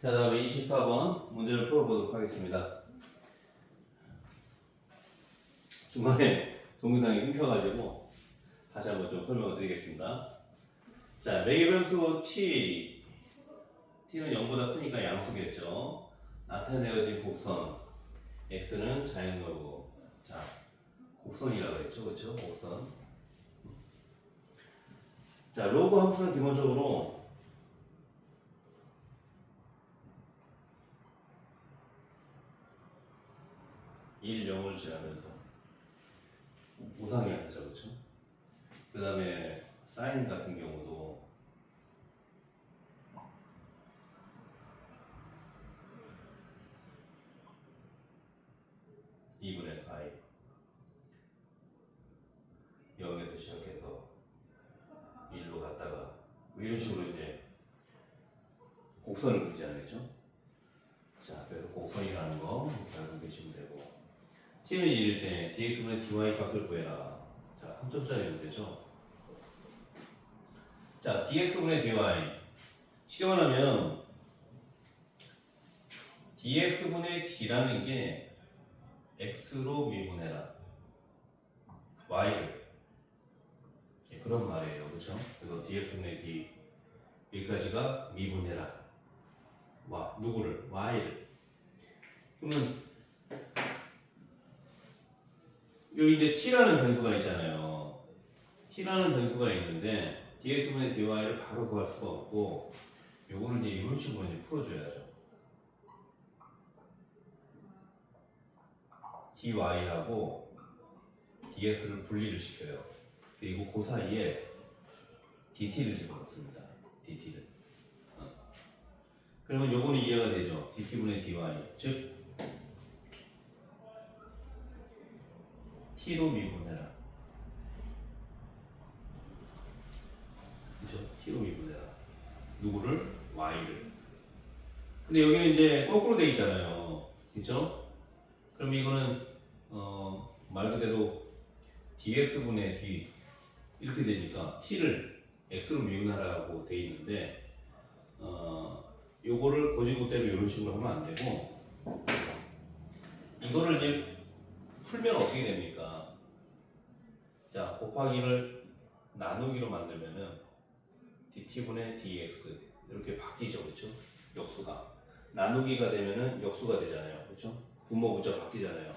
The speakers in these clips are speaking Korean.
자, 다음에 24번 문제를 풀어보도록 하겠습니다. 중간에 동영상이 끊겨가지고 다시 한번 좀 설명을 드리겠습니다. 자, 매개 변수 t, t는 0보다 크니까 양수겠죠. 나타내어진 곡선, x는 자연로고, 자, 곡선이라고 했죠, 그렇죠? 곡선. 자, 로그 함수는 기본적으로 일 0을 지나면서 우상이 앉죠, 그렇죠? 그 다음에 사인 같은 경우도 이분의 파이 0에서 시작해서 1로 갔다가 뭐 이런 식으로 이제 곡선을 그리지 않겠죠? 자, 그래서 곡선이라는 거 이렇게 알고 계시면 되고 t는 1일 때 dx분의 dy 값을 구해라. 자, 한 점짜리 문제죠. 자, dx분의 dy 쉽게 말하면 dx분의 d라는 게 x로 미분해라. y를 예, 그런 말이에요. 그렇죠? 그래서 dx분의 d 여기까지가 미분해라. 와, 누구를? y를. 그러면 여기 이제 t라는 변수가 있잖아요. t라는 변수가 있는데 dx분의 dy를 바로 구할 수가 없고 요거를 이제 이런 식으로 이제 풀어줘야죠. dy하고 dx를 분리를 시켜요. 그리고 그 사이에 dt를 집어넣습니다. dt를. 어. 그러면 요거는 이해가 되죠. dt분의 dy. 즉 t로 미분해라. 그죠? t로 미분해라. 누구를? y를. 근데 여기는 이제 거꾸로 돼 있잖아요. 그죠? 그럼 이거는 어, 말 그대로 dx분의 d 이렇게 되니까 t를 x로 미분하라고 돼 있는데 어, 요거를 고지고 대로 이런 식으로 하면 안 되고 이거를 이제 풀면 어떻게 됩니까? 자, 곱하기를 나누기로 만들면은 dt분의 dx 이렇게 바뀌죠, 그렇죠? 역수가 나누기가 되면은 역수가 되잖아요, 그렇죠? 분모 문자 바뀌잖아요.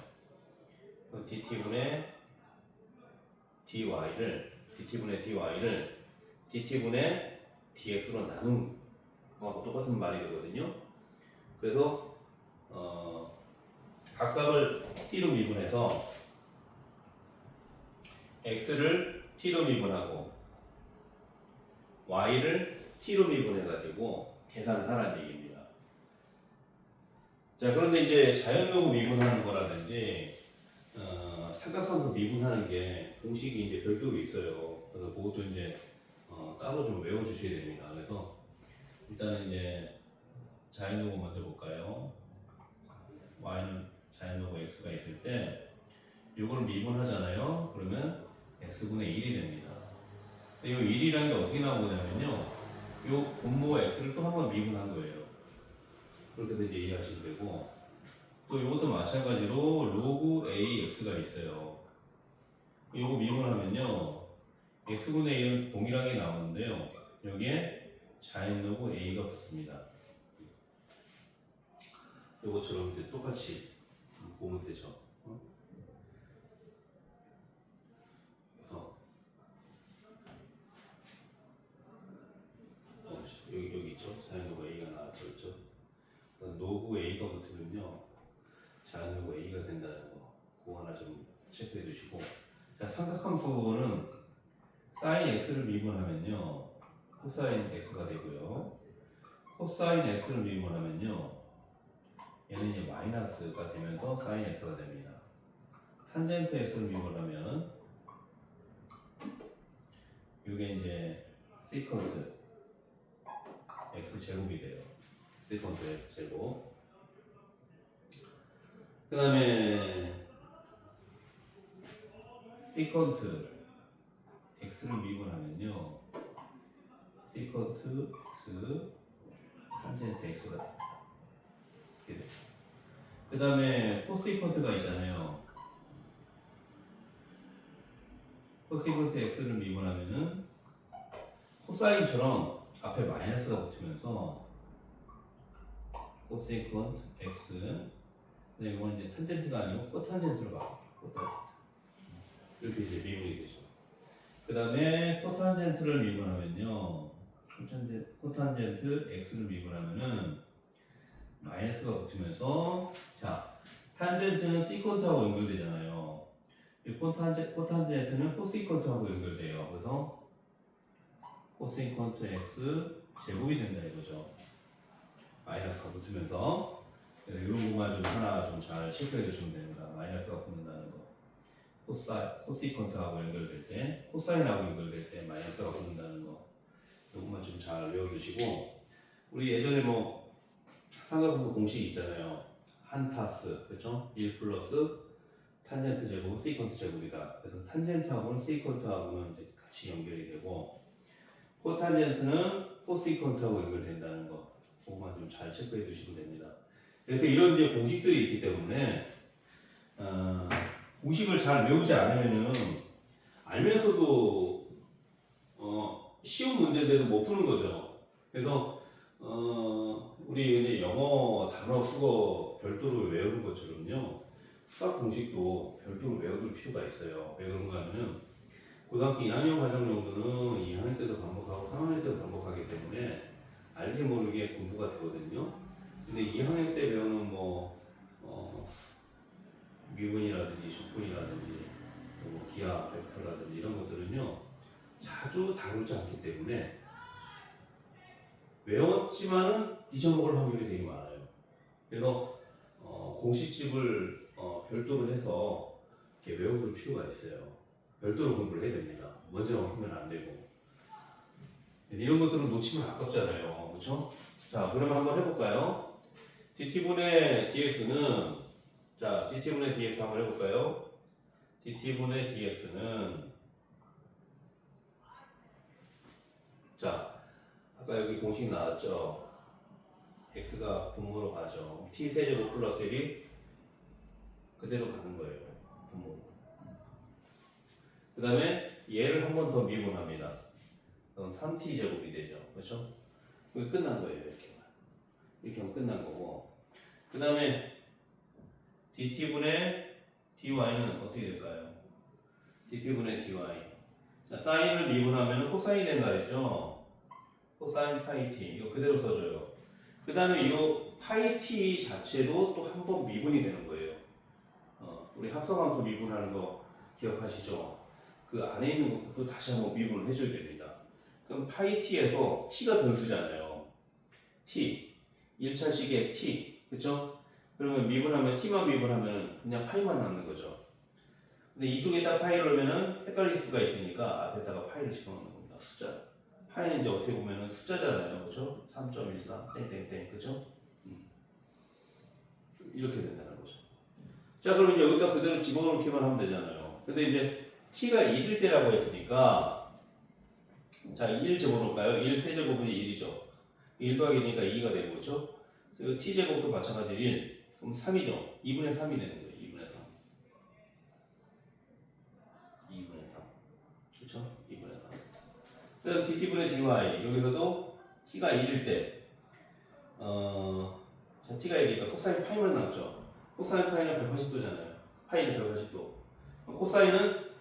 그럼 dt분의 dy를 dt분의 dy를 dt분의 dx로 나눈 거하고 똑같은 말이 되거든요. 그래서 어, 각각을 t로 미분해서 x를 t로 미분하고 y를 t로 미분해가지고 계산을 하라는 얘기입니다. 자 그런데 이제 자연로고 미분하는 거라든지 어, 삼각선도 미분하는 게 공식이 이제 별도로 있어요. 그래서 그것도 이제 어, 따로 좀 외워주셔야 됩니다. 그래서 일단은 이제 자연로고 먼저 볼까요? y는 자연로고 x가 있을 때 이걸 미분하잖아요. 그러면 x분의 1이 됩니다. 이 1이라는 게 어떻게 나오냐면요. 이 분모 x를 또 한 번 미분한 거예요. 그렇게 이제 이해하시면 되고 또 이것도 마찬가지로 로그 ax가 있어요. 이거 미분하면요. x분의 1은 동일하게 나오는데요. 여기에 자연 로그 a가 붙습니다. 이것처럼 이제 똑같이 보면 되죠. 어? 그래서 어, 여기 여기 있죠. 자연 로그 a가 나왔죠? 그래서 노브 a가 붙으면요, 자연 로그 a가 된다는 거, 그거 하나 좀 체크해 두시고, 자 삼각함수는 사인 x를 미분하면요, 코사인 x가 되고요, 코사인 x를 미분하면요. 얘는 이제 마이너스가 되면서 사인 x가 됩니다. 탄젠트 x를 미분하면 이게 이제 시컨트 x 제곱이 돼요. 시컨트 x 제곱. 그 다음에 시컨트 x를 미분하면요. 시컨트 x 탄젠트 x가 됩니다. 이렇게 돼요. 그 다음에 코스이컨트가 있잖아요. 코스이컨트 x를 미분하면은 코사인처럼 앞에 마이너스가 붙으면서 코세이컨트 x 근데 이건 이제 탄젠트가 아니고 코탄젠트로 바꿔요. 코탄젠트. 이렇게 이제 미분이 되죠. 그 다음에 코탄젠트를 미분하면요. 코탄젠트, 코탄젠트 x를 미분하면은 마이너스가 붙으면서 자 탄젠트는 시컨트하고 연결되잖아요. 이 코탄젠, 코탄젠트는 코시컨트하고 연결돼요. 그래서 코시컨트 x 제곱이 된다 이거죠. 마이너스가 붙으면서 이런 부분만 좀 하나 좀 잘 체크해 주시면 됩니다. 마이너스가 붙는다는 거. 코사, 코시컨트하고 연결될 때, 코사인하고 연결될 때 마이너스가 붙는다는 거. 이것만 좀 잘 외워두시고 우리 예전에 뭐 삼각형수 공식 있잖아요. 한 타스, 그렇죠? 1 플러스 탄젠트 제곱은 시컨트 제곱이다. 그래서 탄젠트하고는 시컨트하고는 이제 같이 연결이 되고 코탄젠트는 코시컨트하고 연결된다는 거. 그것만 좀 잘 체크해 두시면 됩니다. 그래서 이런 이제 공식들이 있기 때문에 어, 공식을 잘 외우지 않으면은 알면서도 어, 쉬운 문제인데도 못 푸는 거죠. 그래서 어, 우리 이제 영어 단어 수거 별도로 외우는 것처럼요. 수학 공식도 별도로 외워둘 필요가 있어요. 왜 그런가 하면은 고등학교 2학년 과정 정도는 2학년 때도 반복하고 3학년 때도 반복하기 때문에 알게 모르게 공부가 되거든요. 근데 2학년 때 배우는 뭐 어, 미분이라든지 수분이라든지 뭐 기하 벡터라든지 이런 것들은요 자주 다루지 않기 때문에 외웠지만은 잊어먹을 확률이 되게 많아요. 그래서 어, 공식집을 어, 별도로 해서 이렇게 외워둘 필요가 있어요. 별도로 공부를 해야 됩니다. 먼저 하면 안 되고 이런 것들은 놓치면 아깝잖아요. 그렇죠? 자, 그러면 한번 해볼까요? dt분의 dx는 자, dt분의 dx 한번 해볼까요? dt분의 dx는 자, 아까 여기 공식 나왔죠? x가 분모로 가죠. t 세제곱 플러스 1이 그대로 가는 거예요. 분모. 그 다음에 얘를 한 번 더 미분합니다. 그럼 3t 제곱이 되죠. 그렇죠? 그게 끝난 거예요. 이렇게. 이렇게 하면 끝난 거고. 그 다음에 dt분의 dy는 어떻게 될까요? dt분의 dy. 자, 사인을 미분하면 코사인이 된다 했죠? 코사인 파이 t. 이거 그대로 써줘요. 그 다음에 이 파이 t 자체도 또 한 번 미분이 되는 거예요. 어, 우리 합성함수 미분하는 거 기억하시죠? 그 안에 있는 것도 다시 한번 미분을 해줘야 됩니다. 그럼 파이 t에서 t가 변수잖아요. t 1차 식의 t 그쵸? 그러면 미분하면 t만 미분하면 그냥 파이만 남는 거죠. 근데 이쪽에다 파이를 넣으면은 헷갈릴 수가 있으니까 앞에다가 파이를 집어넣는 겁니다. 숫자. 파이는 이제 어떻게 보면은 숫자잖아요. 그쵸? 3.14 땡땡땡 그쵸? 음. 이렇게 된다는 거죠. 자 이제 여기다 그대로 집어넣기만 하면 되잖아요. 근데 이제 t가 1일 때라고 했으니까 자, 1 집어넣을까요? 1 세제곱은 1이죠. 1 더하기니까 2가 되고, 그죠? 그리고 t제곱도 마찬가지로 1. 그럼 3이죠. 2분의 3이 되는 거예요. 2분의 3. 2분의 3. 그쵸? 2분의 3. 그 다음 dt분의 dy. 여기서도 t가 1일 때, 어, 자, t가 1이니까 코사인 파이만 남죠. 코사인 파이는 180도잖아요. 파이는 180도. 코사인은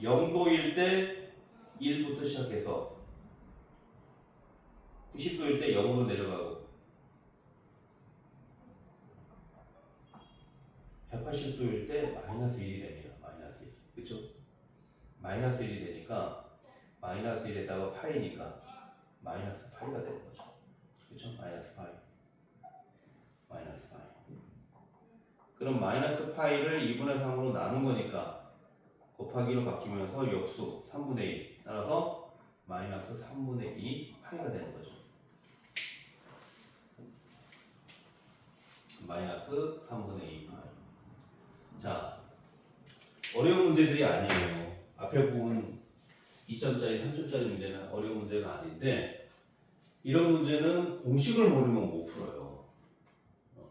0도일 때 1부터 시작해서 90도일 때 0으로 내려가고 180도일 때 마이너스 1이 됩니다. 마이너스 1. 그쵸? 마이너스 1이 되니까 마이너스 1에다가 파이니까 마이너스 파이가 되는 거죠. 그쵸? 마이너스 파이. 마이너스 파이. 그럼 마이너스 파이를 2분의 3으로 나눈 거니까 곱하기로 바뀌면서 역수 3분의 2 따라서 마이너스 3분의 2 파이가 되는 거죠. 마이너스 3분의 2 파이. 자, 어려운 문제들이 아니에요. 앞에 부분 2점짜리, 3점짜리 문제는 어려운 문제가 아닌데 이런 문제는 공식을 모르면 못 풀어요. 어,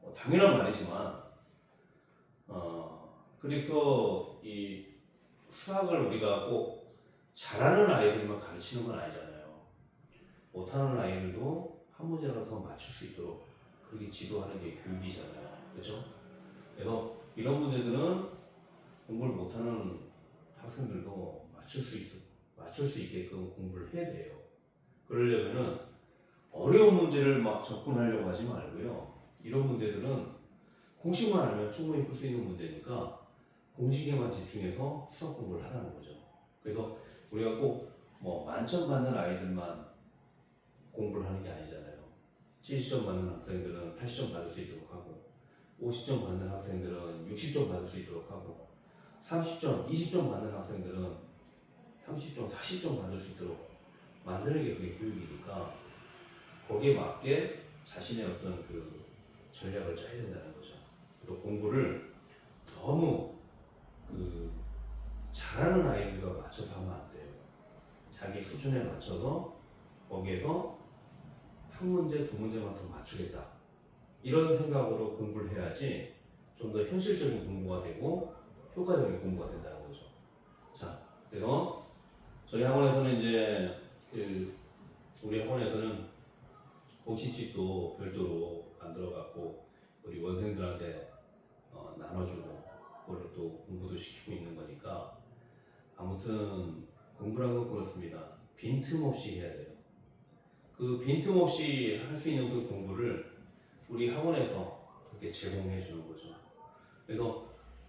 뭐 당연한 말이지만, 어, 그래서 이 수학을 우리가 꼭 잘하는 아이들만 가르치는 건 아니잖아요. 못하는 아이들도 한 문제라도 더 맞출 수 있도록 그렇게 지도하는 게 교육이잖아요. 그렇죠? 그래서 이런 문제들은 공부를 못하는 학생들도 맞출 수 있, 맞출 수 있게끔 공부를 해야 돼요. 그러려면은 어려운 문제를 막 접근하려고 하지 말고요. 이런 문제들은 공식만 알면 충분히 풀 수 있는 문제니까 공식에만 집중해서 수학 공부를 하라는 거죠. 그래서 우리가 꼭 뭐 만점 받는 아이들만 공부를 하는 게 아니잖아요. 70점 받는 학생들은 80점 받을 수 있도록 하고 50점 받는 학생들은 60점 받을 수 있도록 하고 30점, 20점 받는 학생들은 30점, 40점 받을 수 있도록 만드는 게 그게 교육이니까 거기에 맞게 자신의 어떤 그 전략을 짜야 된다는 거죠. 그래서 공부를 너무 그 잘하는 아이들과 맞춰서 하면 안 돼요. 자기 수준에 맞춰서 거기에서 한 문제, 두 문제만 더 맞추겠다. 이런 생각으로 공부를 해야지 좀 더 현실적인 공부가 되고 효과적인 공부가 된다는 거죠. 자, 그래서 저희 학원에서는 이제 그 우리 학원에서는 공식집도 별도로 만들어갖고 우리 원생들한테 어, 나눠주고 그걸로 또 공부도 시키고 있는 거니까 아무튼 공부란 건 그렇습니다. 빈틈없이 해야 돼요. 그 빈틈없이 할 수 있는 그 공부를 우리 학원에서 그렇게 제공해 주는 거죠. 그래서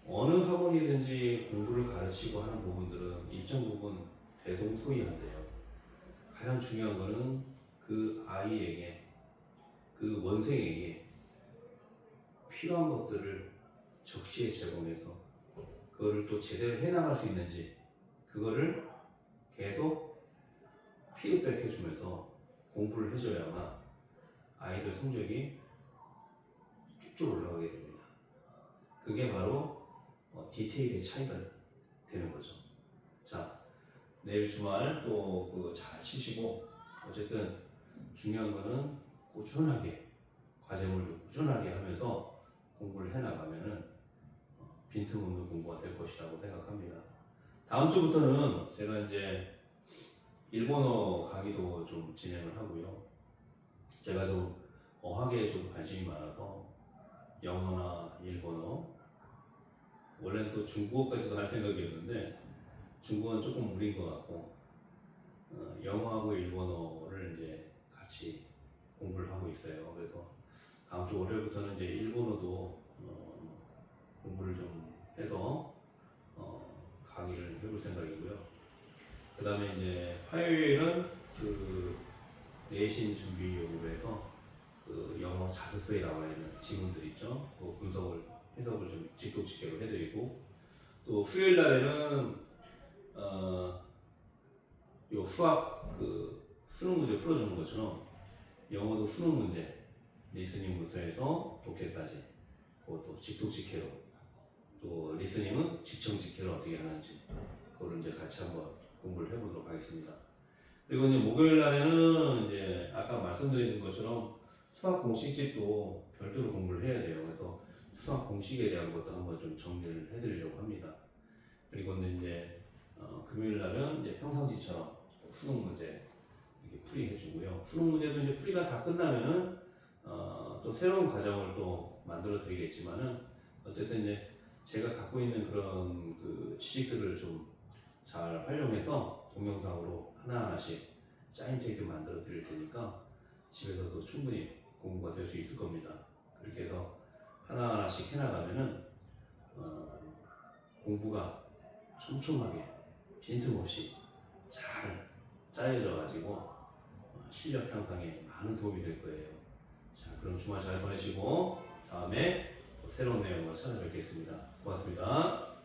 어느 학원이든지 공부를 가르치고 하는 부분들은 일정 부분 대동소이한대요. 가장 중요한 거는 그 아이에게 그 원생에게 필요한 것들을 적시에 제공해서 그거를 또 제대로 해나갈 수 있는지 그거를 계속 피드백 해주면서 공부를 해줘야만 아이들 성적이 쭉쭉 올라가게 됩니다. 그게 바로 어, 디테일의 차이가 되는 거죠. 자, 내일 주말 또그잘 치시고 어쨌든 중요한 거는 꾸준하게 과제물도 꾸준하게 하면서 공부를 해나가면은 어, 빈틈없는 공부가 될 것이라고 생각합니다. 다음 주부터는 제가 이제 일본어 강의도 좀 진행을 하고요. 제가 좀 어학에 좀 관심이 많아서 영어나 일본어, 원래는 또 중국어까지도 할 생각이었는데 중국어는 조금 무리인 것 같고 어, 영어하고 일본어를 이제 같이 공부를 하고 있어요. 그래서 다음 주 월요일부터는 이제 일본어도 어, 공부를 좀 해서 어, 강의를 해볼 생각이고요. 그 다음에 이제 화요일은 그 내신 준비용으로 해서 그 영어 자습서에 나와 있는 지문들 있죠. 그 분석을 해석을 좀 직독직계로 해드리고 또 수요일 날에는 어, 요 수학 그 수능 문제 풀어주는 것처럼 영어도 수능 문제 리스닝부터 해서 독해까지 그것도 직독직계로 또 리스닝은 직청직계로 어떻게 하는지 그거를 이제 같이 한번 공부를 해보도록 하겠습니다. 그리고 이제 목요일 날에는 이제 아까 말씀드린 것처럼 수학 공식집도 별도로 공부를 해야 돼요. 그래서 수학 공식에 대한 것도 한번 좀 정리를 해드리려고 합니다. 그리고 이제 어, 금요일 날은 이제 평상시처럼 수능 문제 이렇게 풀이해주고요. 수능 문제도 이제 풀이가 다 끝나면은 어, 또 새로운 과정을 또 만들어 드리겠지만은 어쨌든 이제 제가 갖고 있는 그런 그 지식들을 좀 잘 활용해서 동영상으로 하나하나씩 짜임새 있게 만들어 드릴 테니까 집에서도 충분히 공부가 될 수 있을 겁니다. 그렇게 해서 하나하나씩 해나가면은 어, 공부가 촘촘하게 빈틈없이 잘 짜여져 가지고 어, 실력 향상에 많은 도움이 될 거예요. 자, 그럼 주말 잘 보내시고 다음에 또 새로운 내용으로 찾아뵙겠습니다. 고맙습니다.